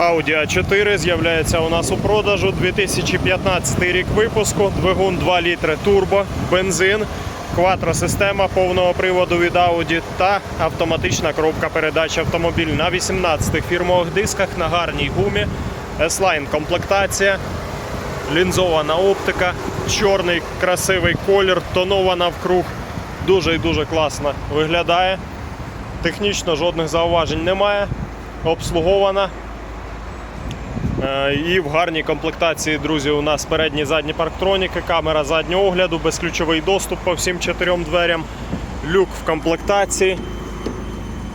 Audi A4 з'являється у нас у продажу 2015 рік випуску, двигун 2 літри турбо, бензин, квадросистема повного приводу від Audi та автоматична коробка передач автомобіль на 18 фірмових дисках на гарній гумі, S-Line комплектація, лінзована оптика, чорний красивий колір, тонована вкруг. Дуже і дуже класно виглядає. Технічно жодних зауважень немає. Обслугована. Е, І в гарній комплектації, друзі, у нас передні задні парктроніки, камера заднього огляду, безключовий доступ по всім чотирьом дверям, люк в комплектації.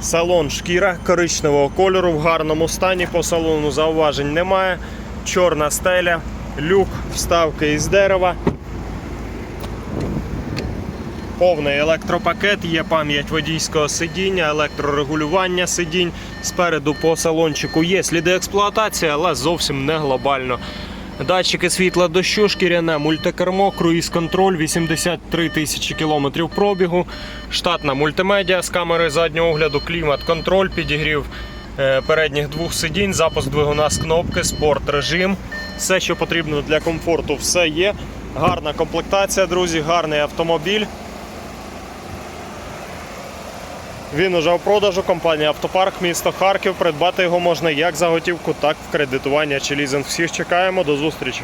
Салон шкіра коричневого кольору в гарному стані. По салону зауважень немає. Чорна стеля, люк, вставки із дерева. Повний електропакет, є пам'ять водійського сидіння, електрорегулювання сидінь. Спереду по салончику є сліди експлуатації, але зовсім не глобально. Датчики світла дощу, шкіряне мультикермо, круїз-контроль, 83 тисячі кілометрів пробігу, штатна мультимедіа з камери заднього огляду, клімат-контроль, підігрів е, передніх двох сидінь, запуск двигуна з кнопки, спорт режим. Все, що потрібно для комфорту, все є. Гарна комплектація, друзі, гарний автомобіль. Він уже в продажу. Компанія Автопарк, місто Харків. Придбати його можна як за готівку, так в кредитування чи лізинг. Всіх чекаємо. До зустрічі.